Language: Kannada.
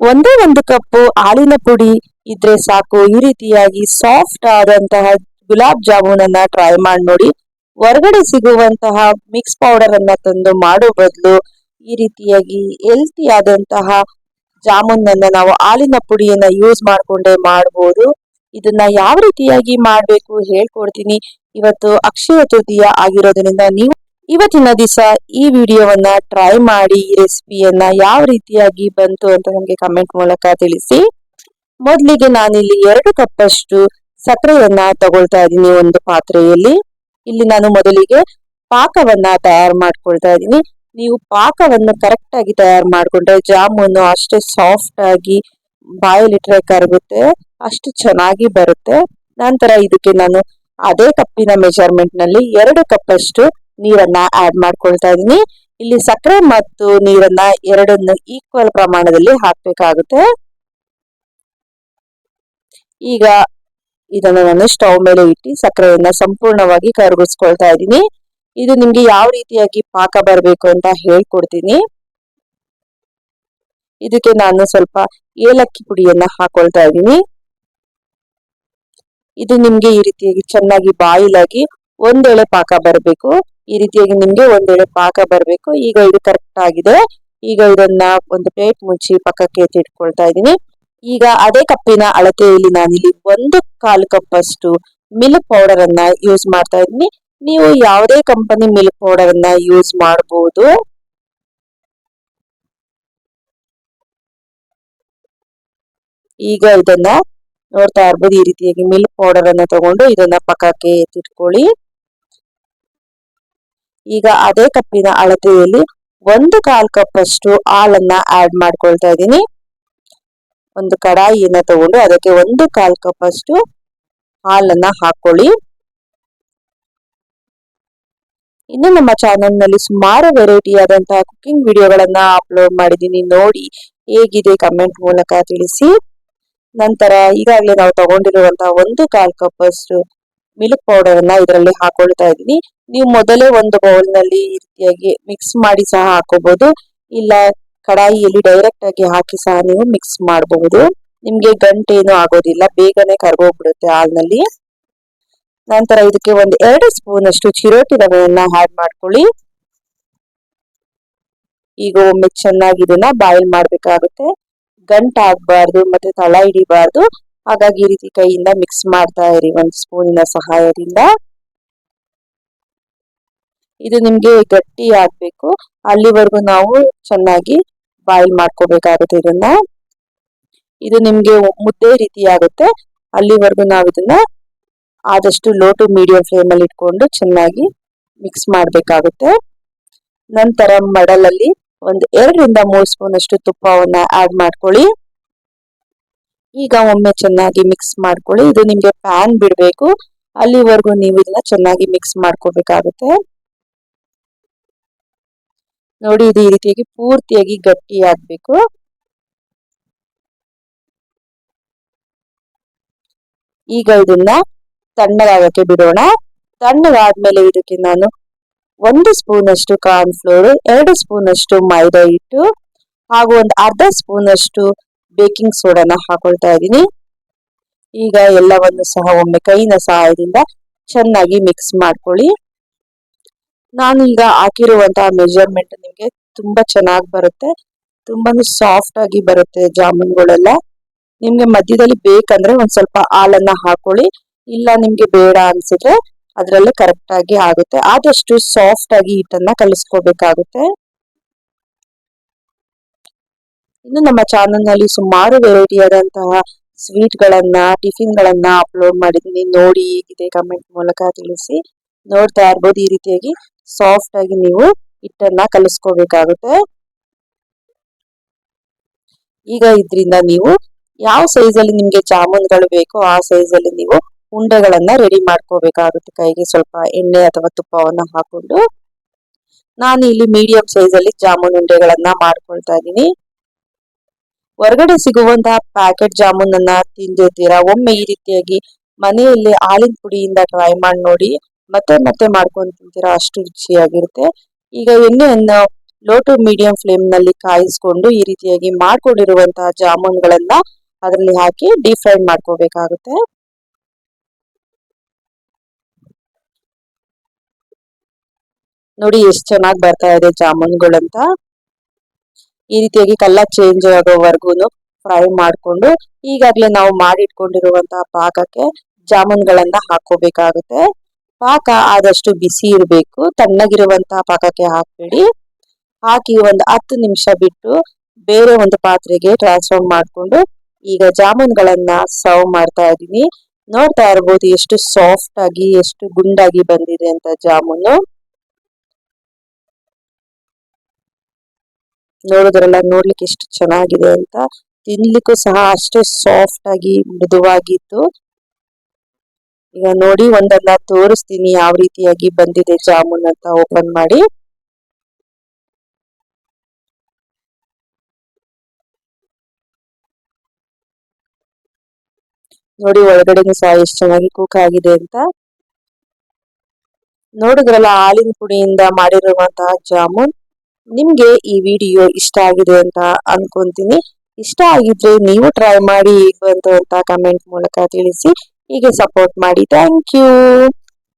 ಒಂದೇ ಒಂದು ಕಪ್ಪು ಹಾಲಿನ ಪುಡಿ ಇದ್ರೆ ಸಾಕು. ಈ ರೀತಿಯಾಗಿ ಸಾಫ್ಟ್ ಆದಂತಹ ಗುಲಾಬ್ ಜಾಮೂನ್ ಅನ್ನ ಟ್ರೈ ಮಾಡಿ ನೋಡಿ. ಹೊರಗಡೆ ಸಿಗುವಂತಹ ಮಿಕ್ಸ್ ಪೌಡರ್ ಅನ್ನ ತಂದು ಮಾಡೋ ಬದಲು ಈ ರೀತಿಯಾಗಿ ಹೆಲ್ತಿ ಆದಂತಹ ಜಾಮೂನ್ ಅನ್ನ ನಾವು ಹಾಲಿನ ಪುಡಿಯನ್ನ ಯೂಸ್ ಮಾಡ್ಕೊಂಡೇ ಮಾಡಬಹುದು ಇದನ್ನ ಯಾವ ರೀತಿಯಾಗಿ ಮಾಡಬೇಕು ಹೇಳ್ಕೊಡ್ತೀನಿ. ಇವತ್ತು ಅಕ್ಷಯ ತೃತೀಯ ಆಗಿರೋದ್ರಿಂದ ನೀವು ಇವತ್ತಿನ ದಿವಸ ಈ ವಿಡಿಯೋವನ್ನ ಟ್ರೈ ಮಾಡಿ ಈ ರೆಸಿಪಿಯನ್ನ ಯಾವ ರೀತಿಯಾಗಿ ಬಂತು ಅಂತ ನಮಗೆ ಕಮೆಂಟ್ ಮೂಲಕ ತಿಳಿಸಿ. ಮೊದಲಿಗೆ ನಾನಿಲ್ಲಿ ಎರಡು ಕಪ್ಪಷ್ಟು ಸಕ್ಕರೆಯನ್ನ ತಗೊಳ್ತಾ ಇದ್ದೀನಿ ಒಂದು ಪಾತ್ರೆಯಲ್ಲಿ. ಇಲ್ಲಿ ನಾನು ಮೊದಲಿಗೆ ಪಾಕವನ್ನ ತಯಾರು ಮಾಡ್ಕೊಳ್ತಾ ಇದ್ದೀನಿ. ನೀವು ಪಾಕವನ್ನು ಕರೆಕ್ಟ್ ಆಗಿ ತಯಾರು ಮಾಡ್ಕೊಂಡ್ರೆ ಜಾಮೂನು ಅಷ್ಟೇ ಸಾಫ್ಟ್ ಆಗಿ ಬಾಯಲ್ಲಿಟ್ರೆ ಕರಗುತ್ತೆ, ಅಷ್ಟು ಚೆನ್ನಾಗಿ ಬರುತ್ತೆ. ನಂತರ ಇದಕ್ಕೆ ನಾನು ಅದೇ ಕಪ್ಪಿನ ಮೆಜರ್ಮೆಂಟ್ನಲ್ಲಿ ಎರಡು ಕಪ್ಪಷ್ಟು ನೀರನ್ನ ಆಡ್ ಮಾಡ್ಕೊಳ್ತಾ ಇದ್ದೀನಿ. ಇಲ್ಲಿ ಸಕ್ಕರೆ ಮತ್ತು ನೀರನ್ನ ಎರಡನ್ನು ಈಕ್ವಲ್ ಪ್ರಮಾಣದಲ್ಲಿ ಹಾಕ್ಬೇಕಾಗುತ್ತೆ. ಈಗ ಇದನ್ನು ನಾನು ಸ್ಟವ್ ಮೇಲೆ ಇಟ್ಟು ಸಕ್ಕರೆಯನ್ನ ಸಂಪೂರ್ಣವಾಗಿ ಕರಗಿಸ್ಕೊಳ್ತಾ ಇದ್ದೀನಿ. ಇದು ನಿಮ್ಗೆ ಯಾವ ರೀತಿಯಾಗಿ ಪಾಕ ಬರಬೇಕು ಅಂತ ಹೇಳ್ಕೊಡ್ತೀನಿ. ಇದಕ್ಕೆ ನಾನು ಸ್ವಲ್ಪ ಏಲಕ್ಕಿ ಪುಡಿಯನ್ನ ಹಾಕೊಳ್ತಾ ಇದ್ದೀನಿ. ಇದು ನಿಮ್ಗೆ ಈ ರೀತಿಯಾಗಿ ಚೆನ್ನಾಗಿ ಬಾಯಿಲಾಗಿ ಒಂದೇಳೆ ಪಾಕ ಬರಬೇಕು. ಈ ರೀತಿಯಾಗಿ ನಿಮ್ಗೆ ವೇಳೆ ಪಾಕ ಬರಬೇಕು. ಈಗ ಇದು ಕರೆಕ್ಟ್ ಆಗಿದೆ. ಈಗ ಇದನ್ನ ಒಂದು ಪ್ಲೇಟ್ ಮುಚ್ಚಿ ಪಕ್ಕಕ್ಕೆ ಎತ್ತಿಟ್ಕೊಳ್ತಾ ಇದ್ದೀನಿ. ಈಗ ಅದೇ ಕಪ್ಪಿನ ಅಳತೆಯಲ್ಲಿ ನಾನಿಲ್ಲಿ ಒಂದು ಕಾಲು ಕಪ್ ಅಷ್ಟು ಮಿಲ್ಕ್ ಪೌಡರ್ ಅನ್ನ ಯೂಸ್ ಮಾಡ್ತಾ ಇದ್ದೀನಿ. ನೀವು ಯಾವುದೇ ಕಂಪನಿ ಮಿಲ್ಕ್ ಪೌಡರ್ ಅನ್ನ ಯೂಸ್ ಮಾಡಬಹುದು ಈಗ ಇದನ್ನ ನೋಡ್ತಾ ಇರ್ಬೋದು, ಈ ರೀತಿಯಾಗಿ ಮಿಲ್ಕ್ ಪೌಡರ್ ಅನ್ನ ತಗೊಂಡು ಇದನ್ನ ಪಕ್ಕಕ್ಕೆ ಎತ್ತಿಟ್ಕೊಳ್ಳಿ ಈಗ ಅದೇ ಕಪ್ಪಿನ ಅಳತೆಯಲ್ಲಿ ಒಂದು ಕಾಲ್ ಕಪ್ ಅಷ್ಟು ಹಾಲನ್ನ ಆಡ್ ಮಾಡ್ಕೊಳ್ತಾ ಇದ್ದೀನಿ. ಒಂದು ಕಡಾಯಿಯನ್ನ ತಗೊಂಡು ಅದಕ್ಕೆ ಒಂದು ಕಾಲ್ ಕಪ್ ಅಷ್ಟು ಹಾಲನ್ನ ಹಾಕೊಳ್ಳಿ ಇನ್ನು ನಮ್ಮ ಚಾನೆಲ್ನಲ್ಲಿ ಸುಮಾರು ವೆರೈಟಿ ಆದಂತಹ ಕುಕಿಂಗ್ ವಿಡಿಯೋಗಳನ್ನ ಅಪ್ಲೋಡ್ ಮಾಡಿದ್ದೀನಿ. ನೋಡಿ ಹೇಗಿದೆ ಕಮೆಂಟ್ ಮೂಲಕ ತಿಳಿಸಿ. ನಂತರ ಈಗಾಗಲೇ ನಾವು ತಗೊಂಡಿರುವಂತಹ ಒಂದು ಕಾಲ್ ಕಪ್ ಅಷ್ಟು ಮಿಲ್ಕ್ ಪೌಡರ್ ಅನ್ನ ಇದರಲ್ಲಿ ಹಾಕೊಳ್ತಾ ಇದ್ದೀನಿ. ನೀವು ಮೊದಲೇ ಒಂದು ಬೌಲ್ನಲ್ಲಿ ಈ ರೀತಿಯಾಗಿ ಮಿಕ್ಸ್ ಮಾಡಿ ಸಹ ಹಾಕೋಬಹುದು ಇಲ್ಲ ಕಡಾಯಿಯಲ್ಲಿ ಡೈರೆಕ್ಟ್ ಆಗಿ ಹಾಕಿ ಸಹ ನೀವು ಮಿಕ್ಸ್ ಮಾಡಬಹುದು ನಿಮ್ಗೆ ಗಂಟೇನು ಆಗೋದಿಲ್ಲ. ಬೇಗನೆ ಕರ್ಗೋಗ್ಬಿಡುತ್ತೆ ಹಾಲ್ನಲ್ಲಿ. ನಂತರ ಇದಕ್ಕೆ ಒಂದು ಎರಡು ಸ್ಪೂನ್ ಅಷ್ಟು ಚಿರೋಟಿ ರವೆಯನ್ನ ಆಡ್ ಮಾಡ್ಕೊಳ್ಳಿ. ಈಗ ಒಮ್ಮೆ ಚೆನ್ನಾಗಿ ಇದನ್ನ ಬಾಯ್ಲ್ ಮಾಡ್ಬೇಕಾಗುತ್ತೆ. ಗಂಟ ಆಗ್ಬಾರ್ದು ಮತ್ತೆ ತಳ ಹಿಡಿಬಾರ್ದು. ಹಾಗಾಗಿ ಈ ರೀತಿ ಕೈಯಿಂದ ಮಿಕ್ಸ್ ಮಾಡ್ತಾ ಇರಿ, ಒಂದು ಸ್ಪೂನಿನ ಸಹಾಯದಿಂದ. ಇದು ನಿಮ್ಗೆ ಗಟ್ಟಿ ಆಗ್ಬೇಕು. ಅಲ್ಲಿವರೆಗೂ ನಾವು ಚೆನ್ನಾಗಿ ಬಾಯ್ಲ್ ಮಾಡ್ಕೋಬೇಕಾಗುತ್ತೆ ಇದನ್ನ. ಇದು ನಿಮ್ಗೆ ಮುದ್ದೆ ರೀತಿ ಆಗುತ್ತೆ ಅಲ್ಲಿವರೆಗೂ ನಾವು ಇದನ್ನ ಆದಷ್ಟು ಲೋ ಟು ಮೀಡಿಯಂ ಫ್ಲೇಮ್ ಅಲ್ಲಿ ಇಟ್ಕೊಂಡು ಚೆನ್ನಾಗಿ ಮಿಕ್ಸ್ ಮಾಡಬೇಕಾಗುತ್ತೆ. ನಂತರ ಮಡಲಲ್ಲಿ ಒಂದು ಎರಡರಿಂದ ಮೂರು ಸ್ಪೂನ್ ಅಷ್ಟು ತುಪ್ಪವನ್ನ ಆಡ್ ಮಾಡ್ಕೊಳ್ಳಿ. ಈಗ ಒಮ್ಮೆ ಚೆನ್ನಾಗಿ ಮಿಕ್ಸ್ ಮಾಡ್ಕೊಳ್ಳಿ. ಇದು ನಿಮಗೆ ಪ್ಯಾನ್ ಬಿಡಬೇಕು. ಅಲ್ಲಿವರೆಗೂ ನೀವು ಇದನ್ನ ಚೆನ್ನಾಗಿ ಮಿಕ್ಸ್ ಮಾಡ್ಕೋಬೇಕಾಗುತ್ತೆ. ನೋಡಿ, ಇದು ಈ ರೀತಿಯಾಗಿ ಪೂರ್ತಿಯಾಗಿ ಗಟ್ಟಿ ಆಗ್ಬೇಕು. ಈಗ ಇದನ್ನ ತಣ್ಣಗಾಗಕ್ಕೆ ಬಿಡೋಣ. ತಣ್ಣಗಾದ್ಮೇಲೆ ಇದಕ್ಕೆ ನಾನು ಒಂದು ಸ್ಪೂನ್ ಅಷ್ಟು ಕಾರ್ನ್ ಫ್ಲೋರ್ ಎರಡು ಸ್ಪೂನ್ ಅಷ್ಟು ಮೈದಾ ಹಿಟ್ಟು ಹಾಗೂ ಒಂದು ಅರ್ಧ ಸ್ಪೂನ್ ಅಷ್ಟು ಬೇಕಿಂಗ್ ಸೋಡಾನ ಹಾಕೊಳ್ತಾ ಇದ್ದೀನಿ. ಈಗ ಎಲ್ಲವನ್ನು ಸಹ ಒಮ್ಮೆ ಕೈನ ಸಹಾಯದಿಂದ ಚೆನ್ನಾಗಿ ಮಿಕ್ಸ್ ಮಾಡ್ಕೊಳ್ಳಿ. ನಾನು ಈಗ ಹಾಕಿರುವಂತಹ ಮೆಜರ್ಮೆಂಟ್ ನಿಮಗೆ ತುಂಬಾ ಚೆನ್ನಾಗಿ ಬರುತ್ತೆ. ತುಂಬಾ ಸಾಫ್ಟ್ ಆಗಿ ಬರುತ್ತೆ ಜಾಮೂನ್ಗಳೆಲ್ಲ. ನಿಮ್ಗೆ ಮಧ್ಯದಲ್ಲಿ ಬೇಕಂದ್ರೆ ಒಂದ್ ಸ್ವಲ್ಪ ಹಾಲನ್ನ ಹಾಕೊಳ್ಳಿ. ಇಲ್ಲ ನಿಮ್ಗೆ ಬೇಡ ಅನ್ಸಿದ್ರೆ ಅದ್ರಲ್ಲೇ ಕರೆಕ್ಟ್ ಆಗಿ ಆಗುತ್ತೆ. ಆದಷ್ಟು ಸಾಫ್ಟ್ ಆಗಿ ಹಿಟ್ಟನ್ನ ಕಲಿಸ್ಕೋಬೇಕಾಗುತ್ತೆ. ಇನ್ನು ನಮ್ಮ ಚಾನೆಲ್ನಲ್ಲಿ ಸುಮಾರು ವೆರೈಟಿ ಆದಂತಹ ಸ್ವೀಟ್ ಗಳನ್ನ ಟಿಫಿನ್ ಗಳನ್ನ ಅಪ್ಲೋಡ್ ಮಾಡಿದ್ದೀನಿ. ನೋಡಿ ಹೇಗಿದೆ ಕಮೆಂಟ್ ಮೂಲಕ ತಿಳಿಸಿ. ನೋಡ್ತಾ ಇರ್ಬೋದು ಈ ರೀತಿಯಾಗಿ ಸಾಫ್ಟ್ ಆಗಿ ನೀವು ಹಿಟ್ಟನ್ನ ಕಲಿಸ್ಕೋಬೇಕಾಗುತ್ತೆ. ಈಗ ಇದ್ರಿಂದ ನೀವು ಯಾವ ಸೈಜ್ ಅಲ್ಲಿ ನಿಮ್ಗೆ ಜಾಮೂನ್ಗಳು ಬೇಕೋ ಆ ಸೈಜ್ ಅಲ್ಲಿ ನೀವು ಉಂಡೆಗಳನ್ನ ರೆಡಿ ಮಾಡ್ಕೋಬೇಕಾಗುತ್ತೆ. ಕೈಗೆ ಸ್ವಲ್ಪ ಎಣ್ಣೆ ಅಥವಾ ತುಪ್ಪವನ್ನ ಹಾಕೊಂಡು. ನಾನು ಇಲ್ಲಿ ಮೀಡಿಯಂ ಸೈಜ್ ಅಲ್ಲಿ ಜಾಮೂನ್ ಉಂಡೆಗಳನ್ನ ಮಾಡ್ಕೊಳ್ತಾ ಇದ್ದೀನಿ. ಹೊರಗಡೆ ಸಿಗುವಂತಹ ಪ್ಯಾಕೆಟ್ ಜಾಮೂನ್ ಅನ್ನ ತಿಂದಿರ್ತೀರಾ? ಒಮ್ಮೆ ಈ ರೀತಿಯಾಗಿ ಮನೆಯಲ್ಲಿ ಹಾಲಿನ ಪುಡಿಯಿಂದ ಟ್ರೈ ಮಾಡಿ ನೋಡಿ. ಮತ್ತೆ ಮತ್ತೆ ಮಾಡ್ಕೊಂಡು ತಿಂತೀರಾ? ಅಷ್ಟು ರುಚಿಯಾಗಿರುತ್ತೆ. ಈಗ ಎಣ್ಣೆಯನ್ನು ಲೋ ಟು ಮೀಡಿಯಂ ಫ್ಲೇಮ್ನಲ್ಲಿ ಕಾಯಿಸ್ಕೊಂಡು ಈ ರೀತಿಯಾಗಿ ಮಾಡ್ಕೊಂಡಿರುವಂತಹ ಜಾಮೂನ್ಗಳನ್ನ ಅದರಲ್ಲಿ ಹಾಕಿ ಡೀಪ್ ಫ್ರೈ ಮಾಡ್ಕೋಬೇಕಾಗುತ್ತೆ. ನೋಡಿ, ಎಷ್ಟು ಚೆನ್ನಾಗಿ ಬರ್ತಾ ಇದೆ ಜಾಮೂನ್ಗಳಂತ. ಈ ರೀತಿಯಾಗಿ ಕಲರ್ ಚೇಂಜ್ ಆಗೋವರೆಗೂ ಫ್ರೈ ಮಾಡಿಕೊಂಡು ಈಗಾಗಲೇ ನಾವು ಮಾಡಿಟ್ಕೊಂಡಿರುವಂತಹ ಪಾಕಕ್ಕೆ ಜಾಮೂನ್ಗಳನ್ನ ಹಾಕೋಬೇಕಾಗುತ್ತೆ ಪಾಕ ಆದಷ್ಟು ಬಿಸಿ ಇರಬೇಕು. ತಣ್ಣಗಿರುವಂತಹ ಪಾಕಕ್ಕೆ ಹಾಕಬೇಡಿ. ಹಾಕಿ ಒಂದು ಹತ್ತು ನಿಮಿಷ ಬಿಟ್ಟು ಬೇರೆ ಒಂದು ಪಾತ್ರೆಗೆ ಟ್ರಾನ್ಸ್ಫರ್ ಮಾಡಿಕೊಂಡು ಈಗ ಜಾಮೂನ್ಗಳನ್ನ ಸರ್ವ್ ಮಾಡ್ತಾ ಇದ್ದೀನಿ. ನೋಡ್ತಾ ಇರ್ಬೋದು ಎಷ್ಟು ಸಾಫ್ಟ್ ಆಗಿ, ಎಷ್ಟು ಗುಂಡಾಗಿ ಬಂದಿದೆ ಅಂತ ಜಾಮೂನು. ನೋಡಿದ್ರಲ್ಲ ನೋಡ್ಲಿಕ್ಕೆ ಎಷ್ಟು ಚೆನ್ನಾಗಿದೆ ಅಂತ ತಿನ್ಲಿಕ್ಕೂ ಸಹ ಅಷ್ಟೇ ಸಾಫ್ಟ್ ಆಗಿ, ಮೃದುವಾಗಿತ್ತು. ಈಗ ನೋಡಿ ಒಂದಲ್ಲ, ತೋರಿಸ್ತೀನಿ ಯಾವ ರೀತಿಯಾಗಿ ಬಂದಿದೆ ಜಾಮೂನ್ ಅಂತ ಓಪನ್ ಮಾಡಿ. ನೋಡಿ ಒಳಗಡೆನೂ ಸಹ ಎಷ್ಟು ಚೆನ್ನಾಗಿ ಕುಕ್ ಆಗಿದೆ ಅಂತ. ನೋಡಿದ್ರಲ್ಲ, ಹಾಲಿನ ಪುಡಿಯಿಂದ ಮಾಡಿರುವಂತಹ ಜಾಮೂನ್. ನಿಮ್ಗೆ ಈ ವಿಡಿಯೋ ಇಷ್ಟ ಆಗಿದೆ ಅಂತ ಅನ್ಕೊಂತೀನಿ. ಇಷ್ಟ ಆಗಿದ್ರೆ ನೀವು ಟ್ರೈ ಮಾಡಿ ಹೇಗೆ ಅಂತ ಕಮೆಂಟ್ ಮೂಲಕ ತಿಳಿಸಿ. ಹೀಗೆ ಸಪೋರ್ಟ್ ಮಾಡಿ. Thank you